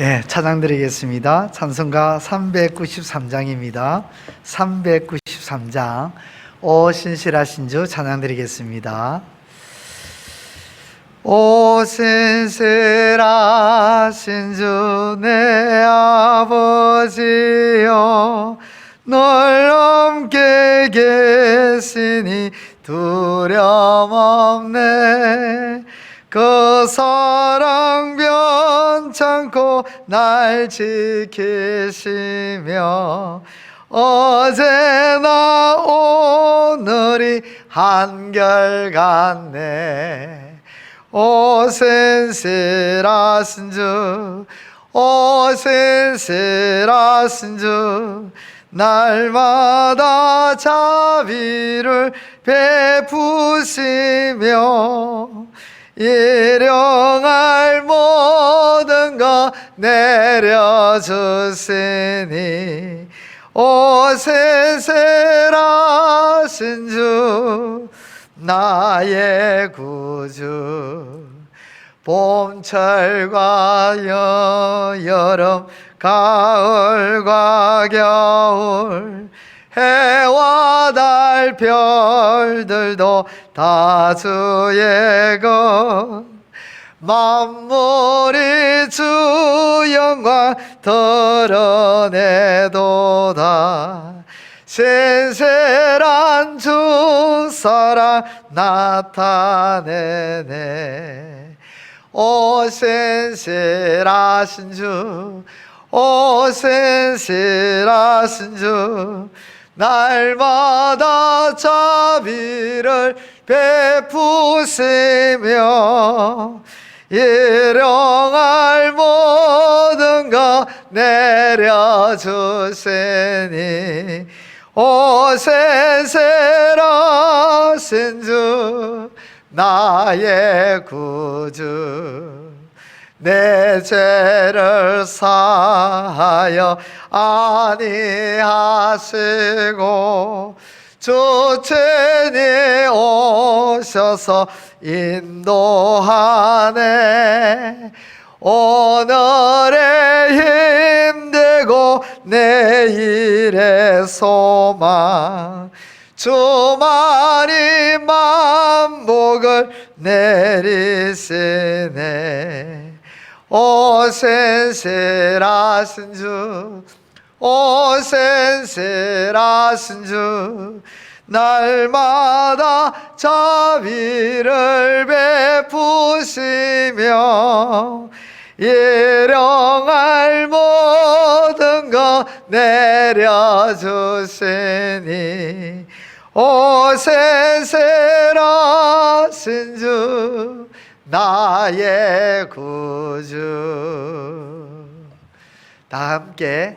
예, 찬양 드리겠습니다. 찬송가 393장입니다. 393장. 오 신실하신 주 찬양 드리겠습니다. 오 신실하신 주 내 아버지여 널 넘게 계시니 두려움 없네 그 사랑 변찮고 날 지키시며 어제나 오늘이 한결같네. 오 신실하신 주, 오 신실하신 주, 날마다 자비를 베푸시며 일용할 모든 것 내려주시니 오 신실하신 주 나의 구주. 봄철과 여, 여름 가을과 겨울 해와 달 별들도 다 주의 것. 만물이 주 영광 드러내도다. 신실한 주 사랑 나타내네. 오 신실하신 주, 오 신실하신 주, 날마다 자비를 베푸시며 일용할 모든 것 내려주시니 오 신실하신 주 나의 구주 내 죄를 사하여 아니하시고 주친이 오셔서 인도하네. 오늘의 힘들고 내일의 소망. 주만이 만복을 내리시네. 오 신실하신 주, 오 신실하신 주, 날마다 자비를 베푸시며 일용할 모든 것 내려주시니 오 신실하신 주 나의 구주. 다 함께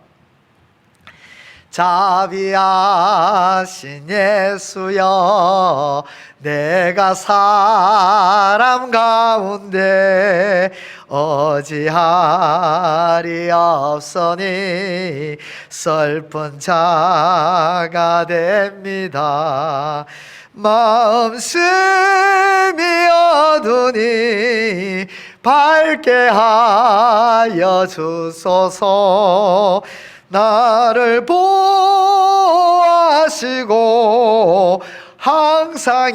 자비하신 예수여 내가 사람 가운데 어지하리 없으니 슬픈 자가 됩니다. 마음심이 어두니 밝게 하여 주소서 나를 보호하시고 항상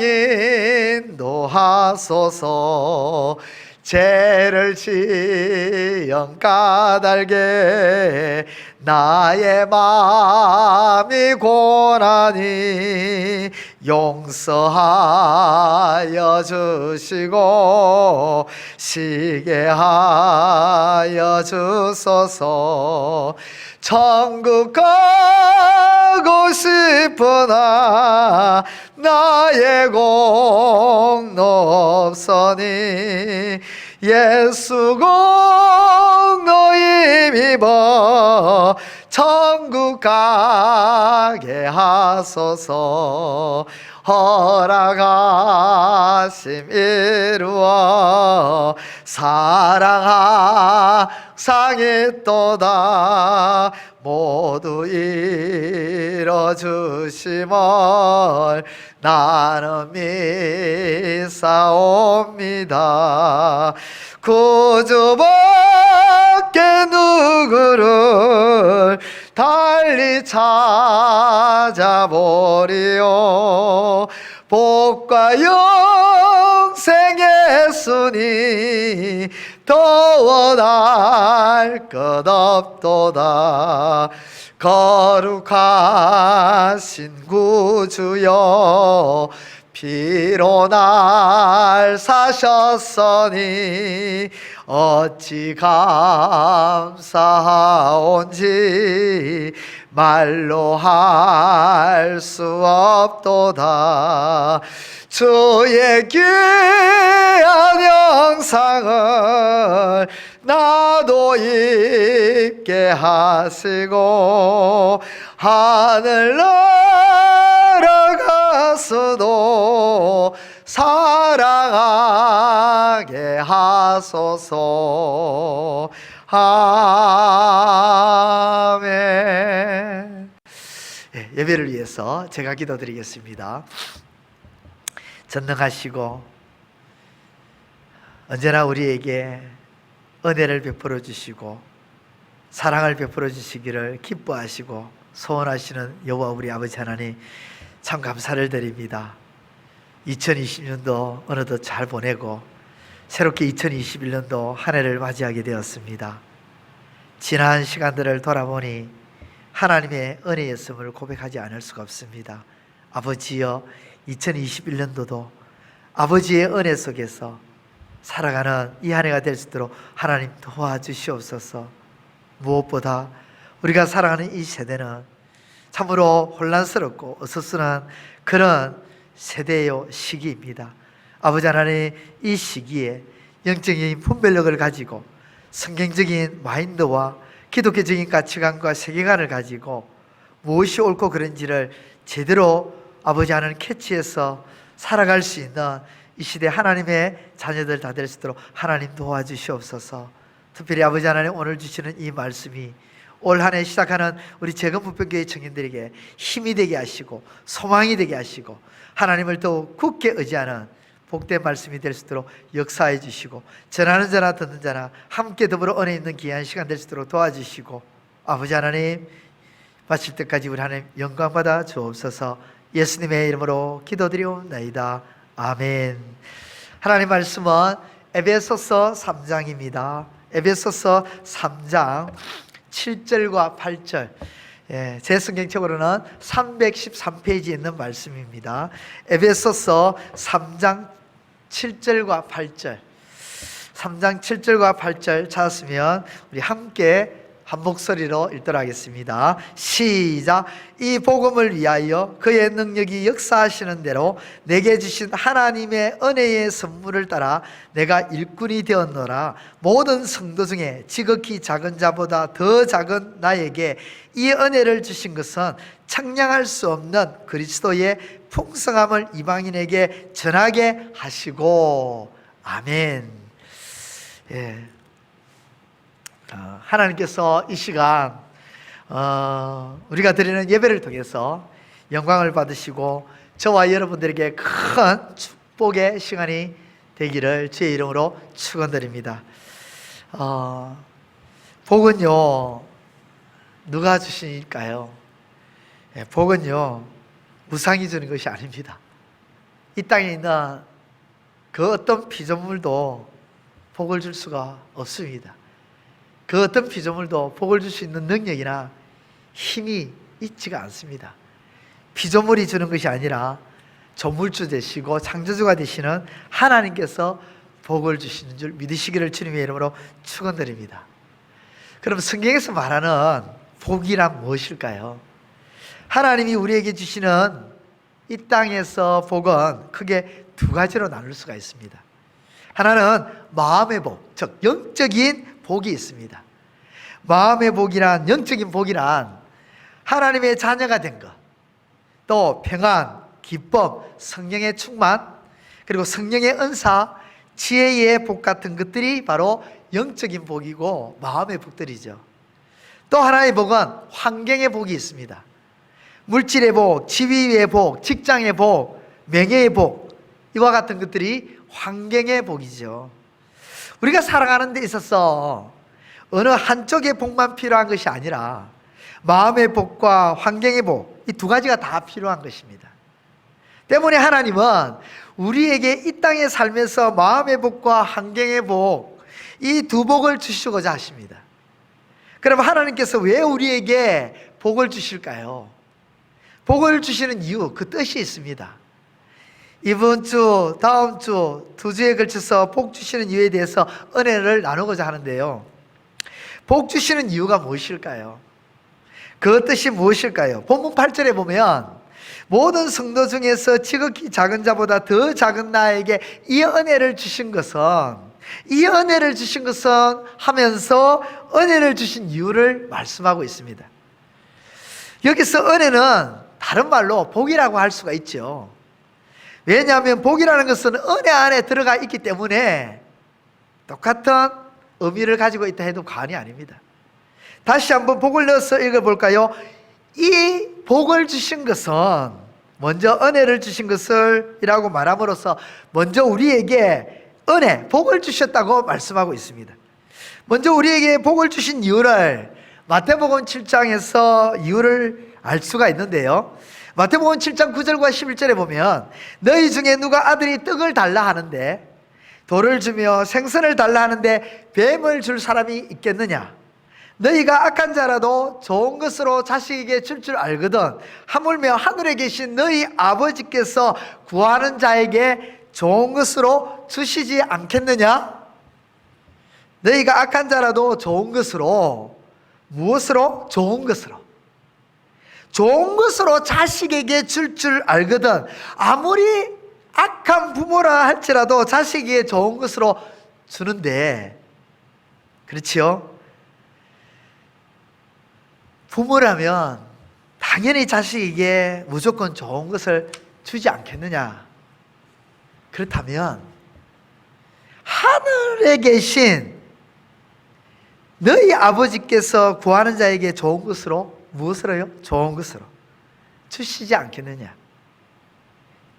인도하소서. 죄를 지연 까닭에 나의 마음이 고나니 용서하여 주시고 시게 하여 주소서. 천국 가고 싶으나 나의 공로 없으니 예수 공로 힘입어 천국 가게 하소서. 허락하심 이루어 사랑하상했도다. 모두 이뤄주심을 나는 믿사옵니다. 구주 밖에 누구를 달리 찾아보리요? 복과 영생 예수니 더 원할 것 없도다. 거룩하신 구주여 피로 날 사셨으니 어찌 감사하온지 말로 할 수 없도다. 주의 귀한 영상을 나도 입게 하시고 하늘 날아가서도 사랑하게 하소서. 아멘. 예, 예배를 위해서 제가 기도드리겠습니다. 전능하시고 언제나 우리에게 은혜를 베풀어 주시고 사랑을 베풀어 주시기를 기뻐하시고 소원하시는 여호와 우리 아버지 하나님 참 감사를 드립니다. 2020년도 어느덧 잘 보내고 새롭게 2021년도 한 해를 맞이하게 되었습니다. 지난 시간들을 돌아보니 하나님의 은혜였음을 고백하지 않을 수가 없습니다. 아버지여 2021년도도 아버지의 은혜 속에서 살아가는 이 한 해가 될 수 있도록 하나님 도와주시옵소서. 무엇보다 우리가 살아가는 이 세대는 참으로 혼란스럽고 어수선한 그런 세대요 시기입니다. 아버지 하나님 이 시기에 영적인 분별력을 가지고 성경적인 마인드와 기독교적인 가치관과 세계관을 가지고 무엇이 옳고 그른지를 제대로 아버지 하나님 캐치해서 살아갈 수 있는 이 시대 하나님의 자녀들 다 될 수 있도록 하나님 도와주시옵소서. 특별히 아버지 하나님 오늘 주시는 이 말씀이 올 한해 시작하는 우리 재건부평교회 청년들에게 힘이 되게 하시고 소망이 되게 하시고 하나님을 더욱 굳게 의지하는 복된 말씀이 될 수 있도록 역사해 주시고 전하는 자나 듣는 자나 함께 더불어 은혜 있는 귀한 시간 될 수 있도록 도와주시고 아버지 하나님 마칠 때까지 우리 하나님 영광 받아 주옵소서. 예수님의 이름으로 기도드리옵나이다. 아멘. 하나님 말씀은 에베소서 3장입니다. 에베소서 3장 7절과 8절. 예, 제 성경책으로는 313페이지에 있는 말씀입니다. 에베소서 3장 7절과 8절. 3장 7절과 8절 찾았으면 우리 함께 한 목소리로 읽도록 하겠습니다. 시작. 이 복음을 위하여 그의 능력이 역사하시는 대로 내게 주신 하나님의 은혜의 선물을 따라 내가 일꾼이 되었노라. 모든 성도 중에 지극히 작은 자보다 더 작은 나에게 이 은혜를 주신 것은 청량할 수 없는 그리스도의 풍성함을 이방인에게 전하게 하시고 아멘. 예. 어, 하나님께서 이 시간 어, 우리가 드리는 예배를 통해서 영광을 받으시고 저와 여러분들에게 큰 축복의 시간이 되기를 주의 이름으로 축원드립니다. 어, 복은요 누가 주시니까요? 예, 복은요 무상이 주는 것이 아닙니다. 이 땅에 있는 그 어떤 피조물도 복을 줄 수가 없습니다. 그 어떤 피조물도 복을 줄 수 있는 능력이나 힘이 있지가 않습니다. 피조물이 주는 것이 아니라 조물주 되시고 창조주가 되시는 하나님께서 복을 주시는 줄 믿으시기를 주님의 이름으로 축원드립니다. 그럼 성경에서 말하는 복이란 무엇일까요? 하나님이 우리에게 주시는 이 땅에서 복은 크게 두 가지로 나눌 수가 있습니다. 하나는 마음의 복, 즉 영적인 복이 있습니다. 마음의 복이란 영적인 복이란 하나님의 자녀가 된 것, 또 평안, 기쁨, 성령의 충만, 그리고 성령의 은사, 지혜의 복 같은 것들이 바로 영적인 복이고 마음의 복들이죠. 또 하나의 복은 환경의 복이 있습니다. 물질의 복, 지위의 복, 직장의 복, 명예의 복, 이와 같은 것들이 환경의 복이죠. 우리가 살아가는 데 있어서 어느 한쪽의 복만 필요한 것이 아니라 마음의 복과 환경의 복, 이 두 가지가 다 필요한 것입니다. 때문에 하나님은 우리에게 이 땅에 살면서 마음의 복과 환경의 복, 이 두 복을 주시고자 하십니다. 그럼 하나님께서 왜 우리에게 복을 주실까요? 복을 주시는 이유, 그 뜻이 있습니다. 이번 주, 다음 주, 두 주에 걸쳐서 복 주시는 이유에 대해서 은혜를 나누고자 하는데요. 복 주시는 이유가 무엇일까요? 그 뜻이 무엇일까요? 본문 8절에 보면 모든 성도 중에서 지극히 작은 자보다 더 작은 나에게 이 은혜를 주신 것은 이 은혜를 주신 것은 하면서 은혜를 주신 이유를 말씀하고 있습니다. 여기서 은혜는 다른 말로 복이라고 할 수가 있죠. 왜냐하면 복이라는 것은 은혜 안에 들어가 있기 때문에 똑같은 의미를 가지고 있다 해도 과언이 아닙니다. 다시 한번 복을 넣어서 읽어볼까요? 이 복을 주신 것은 먼저 은혜를 주신 것을 이라고 말함으로써 먼저 우리에게 은혜, 복을 주셨다고 말씀하고 있습니다. 먼저 우리에게 복을 주신 이유를 마태복음 7장에서 이유를 알 수가 있는데요. 마태복음 7장 9절과 11절에 보면 너희 중에 누가 아들이 떡을 달라 하는데 돌을 주며 생선을 달라 하는데 뱀을 줄 사람이 있겠느냐? 너희가 악한 자라도 좋은 것으로 자식에게 줄 줄 알거든 하물며 하늘에 계신 너희 아버지께서 구하는 자에게 좋은 것으로 주시지 않겠느냐? 너희가 악한 자라도 좋은 것으로 무엇으로? 좋은 것으로 좋은 것으로 자식에게 줄줄 알거든 아무리 악한 부모라 할지라도 자식에게 좋은 것으로 주는데 그렇지요? 부모라면 당연히 자식에게 무조건 좋은 것을 주지 않겠느냐? 그렇다면 하늘에 계신 너희 아버지께서 구하는 자에게 좋은 것으로 무엇으로요? 좋은 것으로 주시지 않겠느냐?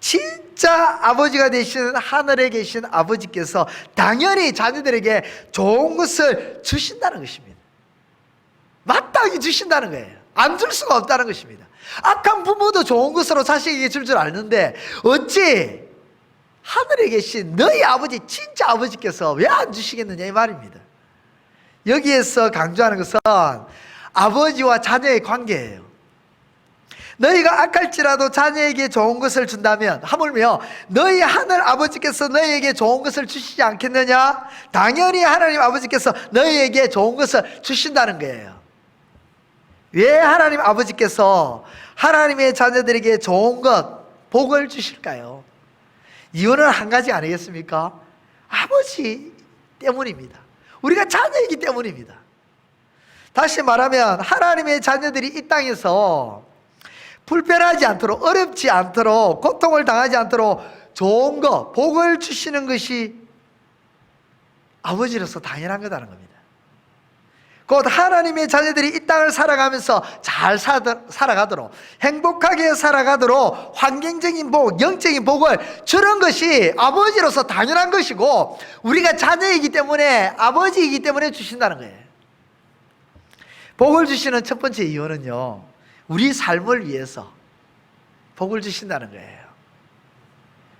진짜 아버지가 되시는 하늘에 계신 아버지께서 당연히 자녀들에게 좋은 것을 주신다는 것입니다. 마땅히 주신다는 거예요. 안 줄 수가 없다는 것입니다. 악한 부모도 좋은 것으로 자식에게 줄 줄 아는데 어찌 하늘에 계신 너희 아버지 진짜 아버지께서 왜 안 주시겠느냐 이 말입니다. 여기에서 강조하는 것은 아버지와 자녀의 관계예요. 너희가 악할지라도 자녀에게 좋은 것을 준다면 하물며 너희 하늘 아버지께서 너희에게 좋은 것을 주시지 않겠느냐? 당연히 하나님 아버지께서 너희에게 좋은 것을 주신다는 거예요. 왜 하나님 아버지께서 하나님의 자녀들에게 좋은 것, 복을 주실까요? 이유는 한 가지 아니겠습니까? 아버지 때문입니다. 우리가 자녀이기 때문입니다. 다시 말하면 하나님의 자녀들이 이 땅에서 불편하지 않도록 어렵지 않도록 고통을 당하지 않도록 좋은 것, 복을 주시는 것이 아버지로서 당연한 거다는 겁니다. 곧 하나님의 자녀들이 이 땅을 살아가면서 잘 살아가도록 행복하게 살아가도록 환경적인 복, 영적인 복을 주는 것이 아버지로서 당연한 것이고 우리가 자녀이기 때문에 아버지이기 때문에 주신다는 거예요. 복을 주시는 첫 번째 이유는요. 우리 삶을 위해서 복을 주신다는 거예요.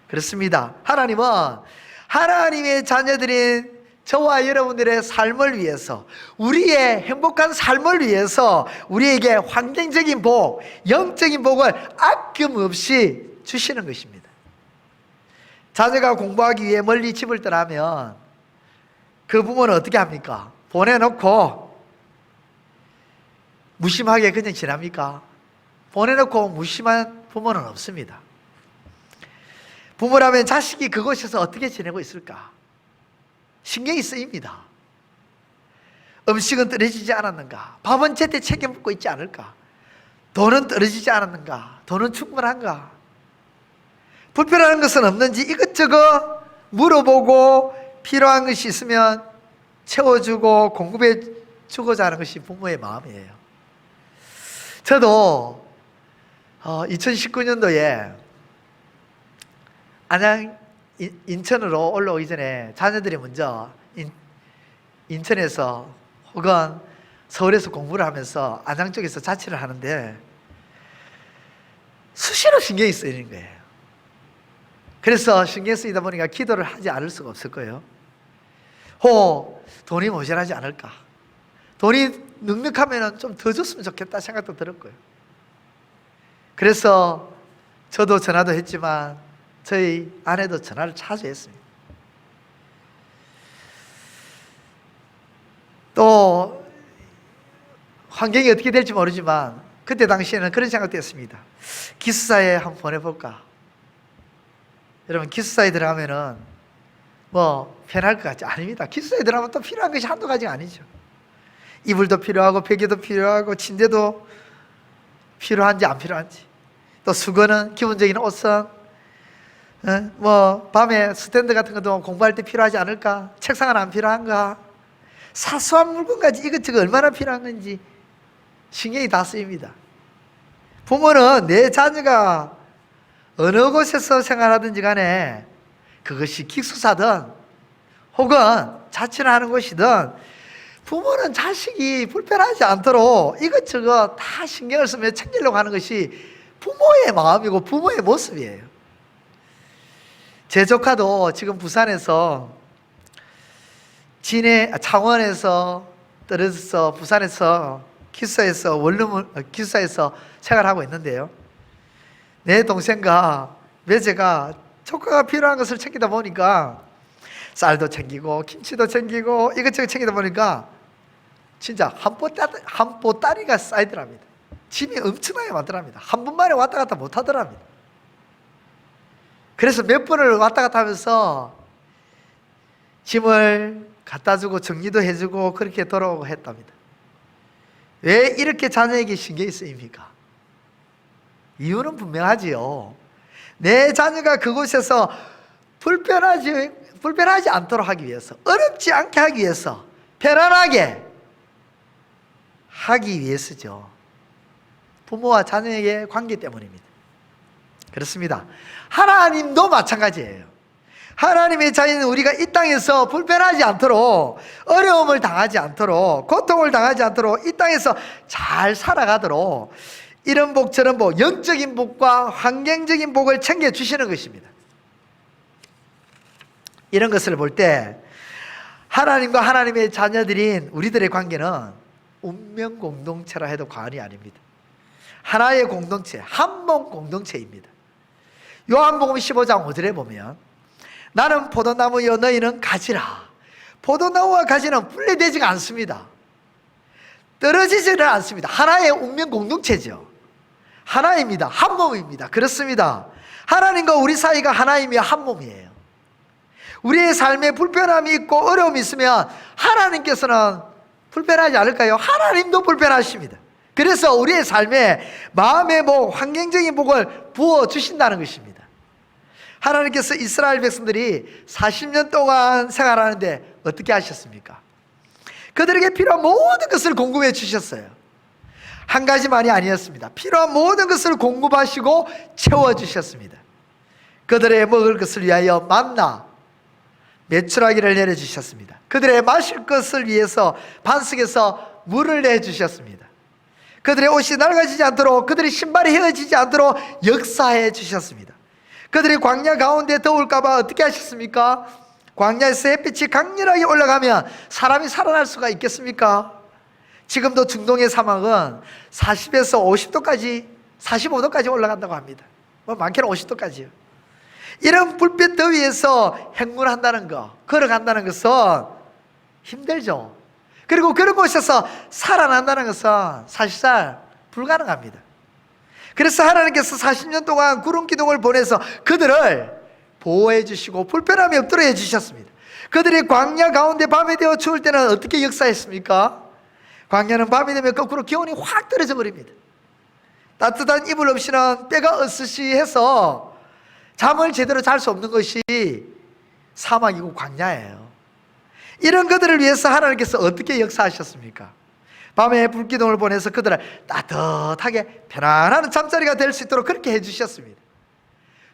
그렇습니다. 하나님은 하나님의 자녀들인 저와 여러분들의 삶을 위해서, 우리의 행복한 삶을 위해서 우리에게 환경적인 복, 영적인 복을 아낌없이 주시는 것입니다. 자녀가 공부하기 위해 멀리 집을 떠나면 그 부모는 어떻게 합니까? 보내놓고 무심하게 그냥 지납니까? 보내놓고 무심한 부모는 없습니다. 부모라면 자식이 그곳에서 어떻게 지내고 있을까? 신경이 쓰입니다. 음식은 떨어지지 않았는가? 밥은 제때 챙겨 먹고 있지 않을까? 돈은 떨어지지 않았는가? 돈은 충분한가? 불편한 것은 없는지 이것저것 물어보고 필요한 것이 있으면 채워주고 공급해 주고자 하는 것이 부모의 마음이에요. 저도 2019년도에 안양 인- 인천으로 올라오기 전에 자녀들이 먼저 인, 인천에서 혹은 서울에서 공부를 하면서 안양 쪽에서 자취를 하는데 수시로 신경이 쓰이는 거예요. 그래서 신경 쓰이다 보니까 기도를 하지 않을 수가 없을 거예요. 호 돈이 모자라지 않을까? 돈이 넉넉하면 좀 더 줬으면 좋겠다 생각도 들었고요. 그래서 저도 전화도 했지만 저희 아내도 전화를 자주 했습니다. 또 환경이 어떻게 될지 모르지만 그때 당시에는 그런 생각도 했습니다. 기숙사에 한번 보내볼까? 여러분 기숙사에 들어가면은 뭐 편할 것 같지 아닙니다. 기숙사에 들어가면 또 필요한 것이 한두 가지가 아니죠. 이불도 필요하고 베개도 필요하고 침대도 필요한지 안 필요한지 또 수건은 기본적인 옷은 어? 뭐 밤에 스탠드 같은 것도 공부할 때 필요하지 않을까? 책상은 안 필요한가? 사소한 물건까지 이것저것 얼마나 필요한 건지 신경이 다 쓰입니다. 부모는 내 자녀가 어느 곳에서 생활하든지 간에 그것이 기숙사든 혹은 자취를 하는 곳이든 부모는 자식이 불편하지 않도록 이것저것 다 신경을 쓰며 챙기려고 하는 것이 부모의 마음이고 부모의 모습이에요. 제 조카도 지금 부산에서 진해 아, 창원에서 떨어져서 부산에서 기숙사에서 원룸을 어, 기숙사에서 생활하고 있는데요. 내 동생과 매제가 조카가 필요한 것을 챙기다 보니까 쌀도 챙기고 김치도 챙기고 이것저것 챙기다 보니까 진짜 한보따 한보따리가 쌓이더랍니다. 짐이 엄청나게 많더랍니다. 한 번만에 왔다 갔다 못 하더랍니다. 그래서 몇 번을 왔다 갔다 하면서 짐을 갖다 주고 정리도 해주고 그렇게 돌아오고 했답니다. 왜 이렇게 자녀에게 신경이 쓰입니까? 이유는 분명하지요. 내 자녀가 그곳에서 불편하지, 불편하지 않도록 하기 위해서, 어렵지 않게 하기 위해서, 편안하게 하기 위해서죠. 부모와 자녀에게 관계 때문입니다. 그렇습니다. 하나님도 마찬가지예요. 하나님의 자녀는 우리가 이 땅에서 불편하지 않도록 어려움을 당하지 않도록 고통을 당하지 않도록 이 땅에서 잘 살아가도록 이런 복 저런 복 영적인 복과 환경적인 복을 챙겨 주시는 것입니다. 이런 것을 볼 때 하나님과 하나님의 자녀들인 우리들의 관계는 운명 공동체라 해도 과언이 아닙니다. 하나의 공동체, 한 몸 공동체입니다. 요한복음 15장 5절에 보면 나는 포도나무여 너희는 가지라. 포도나무와 가지는 분리되지가 않습니다. 떨어지지는 않습니다. 하나의 운명 공동체죠. 하나입니다. 한 몸입니다. 그렇습니다. 하나님과 우리 사이가 하나이며 한 몸이에요. 우리의 삶에 불편함이 있고 어려움이 있으면 하나님께서는 불편하지 않을까요? 하나님도 불편하십니다. 그래서 우리의 삶에 마음의 복, 환경적인 복을 부어 주신다는 것입니다. 하나님께서 이스라엘 백성들이 40년 동안 생활하는데 어떻게 하셨습니까? 그들에게 필요한 모든 것을 공급해 주셨어요. 한 가지만이 아니었습니다. 필요한 모든 것을 공급하시고 채워 주셨습니다. 그들의 먹을 것을 위하여 만나 매출하기를 내려 주셨습니다. 그들의 마실 것을 위해서 반석에서 물을 내 주셨습니다. 그들의 옷이 낡아지지 않도록 그들의 신발이 헤어지지 않도록 역사해 주셨습니다. 그들이 광야 가운데 더울까봐 어떻게 하셨습니까? 광야에서 햇빛이 강렬하게 올라가면 사람이 살아날 수가 있겠습니까? 지금도 중동의 사막은 40에서 50도까지 45도까지 올라간다고 합니다. 뭐 많게는 50도까지요. 이런 불빛 더위에서 행군한다는 거, 걸어간다는 것은 힘들죠. 그리고 그런 곳에서 살아난다는 것은 사실상 불가능합니다. 그래서 하나님께서 40년 동안 구름 기둥을 보내서 그들을 보호해 주시고 불편함이 없도록 해 주셨습니다. 그들이 광야 가운데 밤이 되어 추울 때는 어떻게 역사했습니까? 광야는 밤이 되면 거꾸로 기온이 확 떨어져 버립니다. 따뜻한 이불 없이는 뼈가 으스시해서 잠을 제대로 잘 수 없는 것이 사막이고 광야예요. 이런 그들을 위해서 하나님께서 어떻게 역사하셨습니까? 밤에 불기둥을 보내서 그들을 따뜻하게 편안한 잠자리가 될 수 있도록 그렇게 해주셨습니다.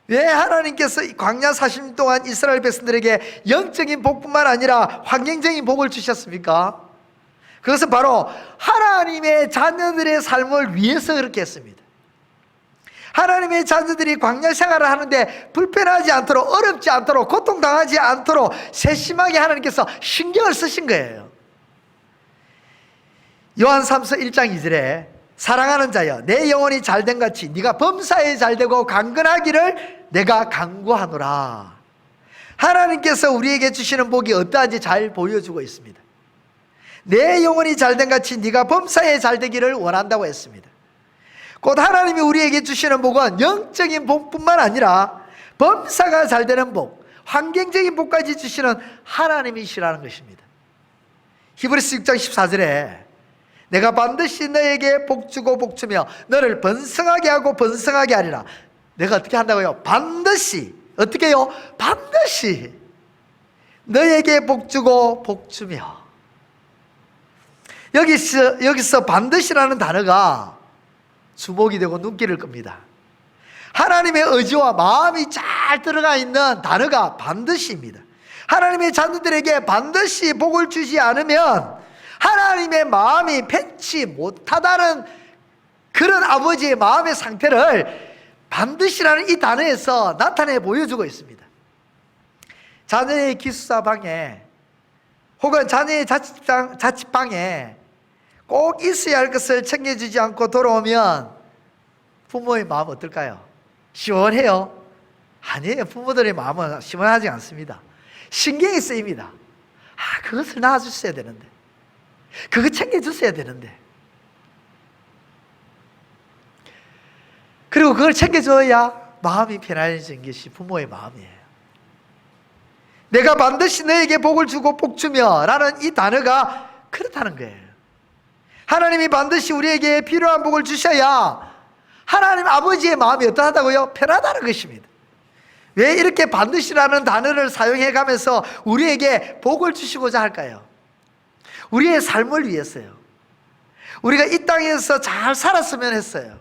왜 하나님께서 이 광야 40년 동안 이스라엘 백성들에게 영적인 복뿐만 아니라 환경적인 복을 주셨습니까? 그것은 바로 하나님의 자녀들의 삶을 위해서 그렇게 했습니다. 하나님의 자녀들이 광야 생활을 하는데 불편하지 않도록 어렵지 않도록 고통당하지 않도록 세심하게 하나님께서 신경을 쓰신 거예요. 요한 3서 1장 2절에 사랑하는 자여 내 영혼이 잘된 같이 네가 범사에 잘되고 강건하기를 내가 강구하노라. 하나님께서 우리에게 주시는 복이 어떠한지 잘 보여주고 있습니다. 내 영혼이 잘된 같이 네가 범사에 잘되기를 원한다고 했습니다. 곧 하나님이 우리에게 주시는 복은 영적인 복뿐만 아니라 범사가 잘 되는 복, 환경적인 복까지 주시는 하나님이시라는 것입니다. 히브리스 6장 14절에 내가 반드시 너에게 복주고 복주며 너를 번성하게 하고 번성하게 하리라. 내가 어떻게 한다고요? 반드시 어떻게요? 반드시 너에게 복주고 복주며 여기서 여기서 반드시라는 단어가 주목이 되고 눈길을 끕니다. 하나님의 의지와 마음이 잘 들어가 있는 단어가 반드시입니다. 하나님의 자녀들에게 반드시 복을 주지 않으면 하나님의 마음이 편치 못하다는 그런 아버지의 마음의 상태를 반드시라는 이 단어에서 나타내 보여주고 있습니다. 자녀의 기숙사 방에 혹은 자녀의 자취방, 자취방에 꼭 있어야 할 것을 챙겨주지 않고 돌아오면 부모의 마음 어떨까요? 시원해요? 아니에요. 부모들의 마음은 시원하지 않습니다. 신경이 쓰입니다. 아, 그것을 낳아주셔야 되는데. 그거 챙겨주셔야 되는데. 그리고 그걸 챙겨줘야 마음이 편안해지는 것이 부모의 마음이에요. 내가 반드시 너에게 복을 주고 복 주며 라는 이 단어가 그렇다는 거예요. 하나님이 반드시 우리에게 필요한 복을 주셔야 하나님 아버지의 마음이 어떠하다고요? 편하다는 것입니다. 왜 이렇게 반드시라는 단어를 사용해 가면서 우리에게 복을 주시고자 할까요? 우리의 삶을 위해서요. 우리가 이 땅에서 잘 살았으면 했어요.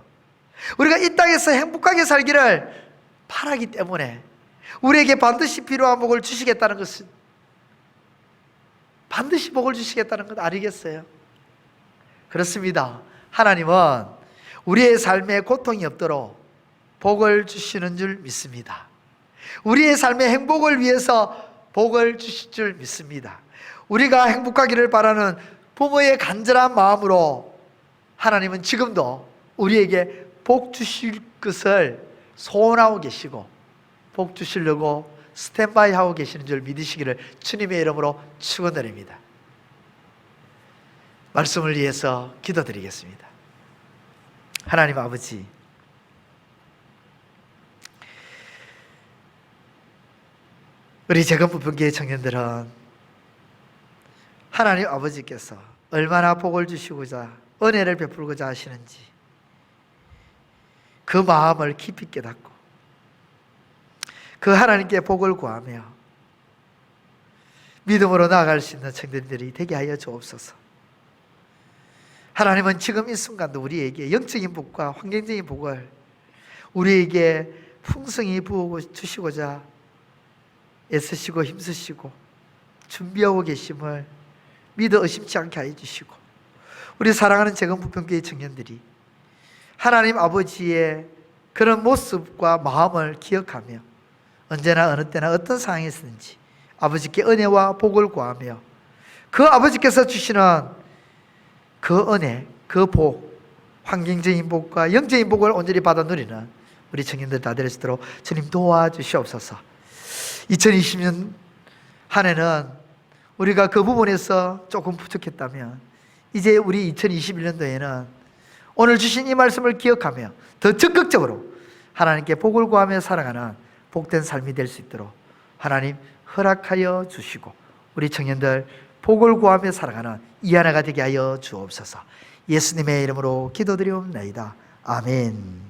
우리가 이 땅에서 행복하게 살기를 바라기 때문에 우리에게 반드시 필요한 복을 주시겠다는 것은 반드시 복을 주시겠다는 것 아니겠어요? 그렇습니다. 하나님은 우리의 삶에 고통이 없도록 복을 주시는 줄 믿습니다. 우리의 삶의 행복을 위해서 복을 주실 줄 믿습니다. 우리가 행복하기를 바라는 부모의 간절한 마음으로 하나님은 지금도 우리에게 복 주실 것을 소원하고 계시고 복 주시려고 스탠바이 하고 계시는 줄 믿으시기를 주님의 이름으로 축원드립니다. 말씀을 위해서 기도드리겠습니다. 하나님 아버지 우리 재건부평교회 청년들은 하나님 아버지께서 얼마나 복을 주시고자 은혜를 베풀고자 하시는지 그 마음을 깊이 깨닫고 그 하나님께 복을 구하며 믿음으로 나아갈 수 있는 청년들이 되게 하여 주옵소서. 하나님은 지금 이 순간도 우리에게 영적인 복과 환경적인 복을 우리에게 풍성히 부어 주시고자 애쓰시고 힘쓰시고 준비하고 계심을 믿어 의심치 않게 하여 주시고 우리 사랑하는 재건부평교회 청년들이 하나님 아버지의 그런 모습과 마음을 기억하며 언제나 어느 때나 어떤 상황에 있든지 아버지께 은혜와 복을 구하며 그 아버지께서 주시는 그 은혜, 그 복, 환경적인 복과 영적인 복을 온전히 받아 누리는 우리 청년들 다 될 수 있도록 주님 도와주시옵소서. 2020년 한 해는 우리가 그 부분에서 조금 부족했다면 이제 우리 2021년도에는 오늘 주신 이 말씀을 기억하며 더 적극적으로 하나님께 복을 구하며 살아가는 복된 삶이 될 수 있도록 하나님 허락하여 주시고 우리 청년들 복을 구하며 살아가는 이 하나가 되게 하여 주옵소서. 예수님의 이름으로 기도드리옵나이다. 아멘.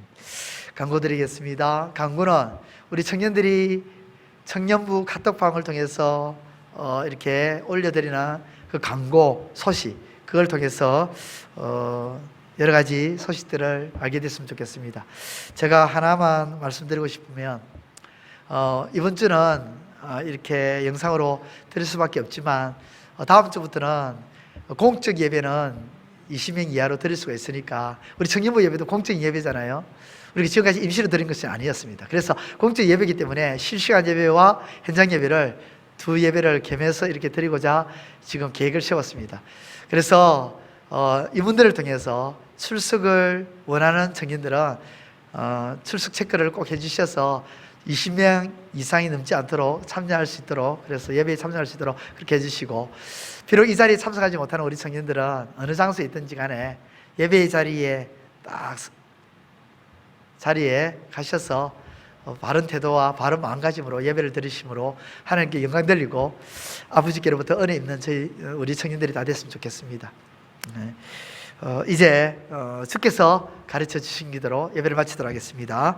광고 드리겠습니다. 광고는 우리 청년들이 청년부 카톡방을 통해서 어, 이렇게 올려드리는 그 광고 소식 그걸 통해서 어, 여러 가지 소식들을 알게 됐으면 좋겠습니다. 제가 하나만 말씀드리고 싶으면 어, 이번 주는 어, 이렇게 영상으로 드릴 수밖에 없지만 어, 다음 주부터는 공적 예배는 20명 이하로 드릴 수가 있으니까 우리 청년부 예배도 공적 예배잖아요. 우리가 지금까지 임시로 드린 것이 아니었습니다. 그래서 공적 예배이기 때문에 실시간 예배와 현장 예배를 두 예배를 겸해서 이렇게 드리고자 지금 계획을 세웠습니다. 그래서 어, 이분들을 통해서 출석을 원하는 청년들은 어, 출석 체크를 꼭 해주셔서 20명 이상이 넘지 않도록 참여할 수 있도록 그래서 예배에 참여할 수 있도록 그렇게 해주시고 비록 이 자리에 참석하지 못하는 우리 청년들은 어느 장소에 있든지 간에 예배의 자리에 딱 자리에 가셔서 어, 바른 태도와 바른 마음가짐으로 예배를 드리심으로 하나님께 영광 돌리고 아버지께로부터 은혜 있는 저희 어, 우리 청년들이 다 됐으면 좋겠습니다. 네. 어, 이제 어, 주께서 가르쳐 주신 기도로 예배를 마치도록 하겠습니다.